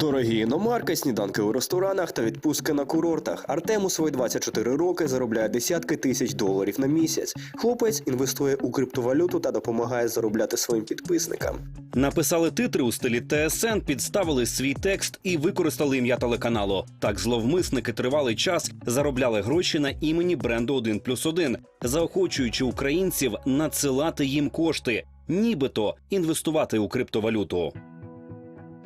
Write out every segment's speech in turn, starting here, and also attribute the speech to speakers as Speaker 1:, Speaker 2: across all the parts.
Speaker 1: Дорогі іномарки, сніданки у ресторанах та відпустки на курортах. Артем у свої 24 роки заробляє десятки тисяч доларів на місяць. Хлопець інвестує у криптовалюту та допомагає заробляти своїм підписникам.
Speaker 2: Написали титри у стилі ТСН, підставили свій текст і використали ім'я телеканалу. Так зловмисники тривалий час заробляли гроші на імені бренду 1 плюс 1, заохочуючи українців надсилати їм кошти, нібито інвестувати у криптовалюту.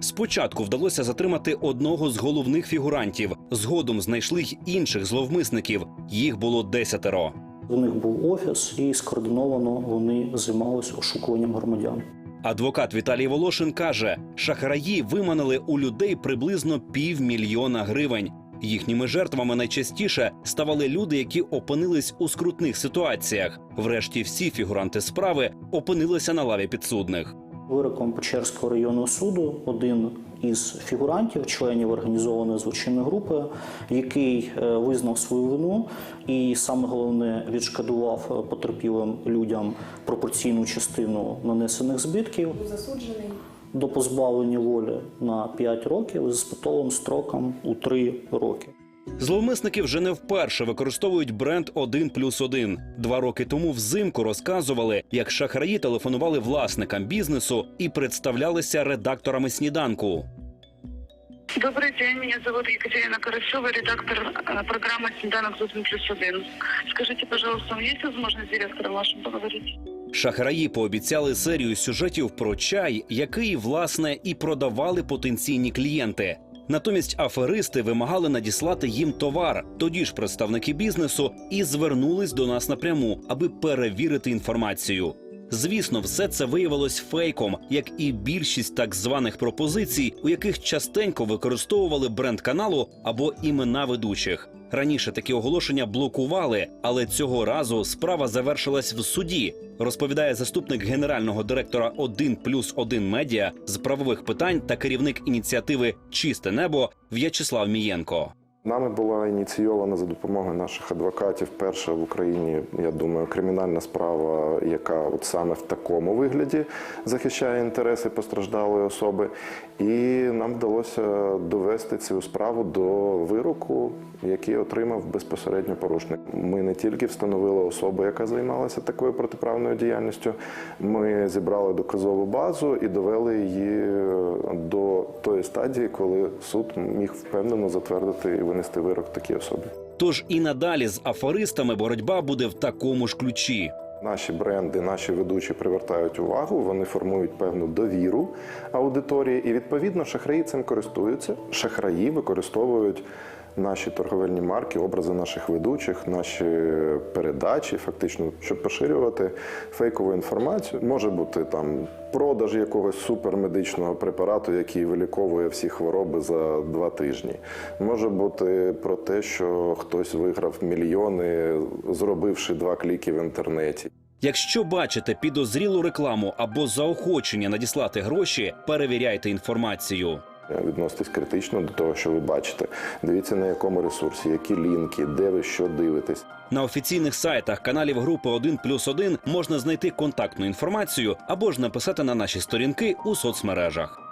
Speaker 2: Спочатку вдалося затримати одного з головних фігурантів. Згодом знайшли й інших зловмисників. Їх було десятеро.
Speaker 3: У них був офіс, і скоординовано вони займалися ошукуванням громадян.
Speaker 2: Адвокат Віталій Волошин каже, шахраї виманили у людей приблизно півмільйона гривень. Їхніми жертвами найчастіше ставали люди, які опинились у скрутних ситуаціях. Врешті всі фігуранти справи опинилися на лаві підсудних.
Speaker 3: Вироком Печерського районного суду один із фігурантів, членів організованої злочинної групи, який е, визнав свою вину і саме головне відшкодував е, потерпілим людям пропорційну частину нанесених збитків
Speaker 4: засуджений.
Speaker 3: до позбавлення волі на 5 років з спитовим строком у 3 роки.
Speaker 2: Зловмисники вже не вперше використовують бренд 1 плюс 1. Два роки тому взимку розказували, як шахраї телефонували власникам бізнесу і представлялися редакторами сніданку.
Speaker 5: Добрый день, меня зовут Екатерина Карасева, редактор э, программы «Снеданок Зузин плюс один». Скажите, пожалуйста, у меня есть возможность с директором вашим поговорить?
Speaker 2: Шахраї пообіцяли серію сюжетів про чай, який власне і продавали потенційні клієнти. Натомість аферисти вимагали надіслати їм товар. Тоді ж представники бізнесу і звернулись до нас напряму, аби перевірити інформацію. Звісно, все це виявилось фейком, як і більшість так званих пропозицій, у яких частенько використовували бренд каналу або імена ведучих. Раніше такі оголошення блокували, але цього разу справа завершилась в суді. Розповідає заступник генерального директора 1 плюс 1 медіа з правових питань та керівник ініціативи Чисте небо В'ячеслав Мієнко.
Speaker 6: Нами була ініційована за допомогою наших адвокатів перша в Україні, я думаю, кримінальна справа, яка от саме в такому вигляді захищає інтереси постраждалої особи. І нам вдалося довести цю справу до вироку, який отримав безпосередньо порушник. Ми не тільки встановили особу, яка займалася такою протиправною діяльністю. Ми зібрали доказову базу і довели її до тої стадії, коли суд міг впевнено затвердити і винести вирок такій особі.
Speaker 2: Тож і надалі з афористами боротьба буде в такому ж ключі.
Speaker 6: Наші бренди, наші ведучі привертають увагу, вони формують певну довіру аудиторії, і відповідно шахраї цим користуються. Шахраї використовують наші торговельні марки, образи наших ведучих, наші передачі, фактично, щоб поширювати фейкову інформацію. Може бути там продаж якогось супермедичного препарату, який виліковує всі хвороби за два тижні. Може бути про те, що хтось виграв мільйони, зробивши два кліки в інтернеті.
Speaker 2: Якщо бачите підозрілу рекламу або заохочення надіслати гроші, перевіряйте інформацію.
Speaker 6: Відноситесь критично до того, що ви бачите. Дивіться на якому ресурсі, які лінки, де ви що дивитесь.
Speaker 2: На офіційних сайтах каналів групи 1 плюс 1 можна знайти контактну інформацію або ж написати на наші сторінки у соцмережах.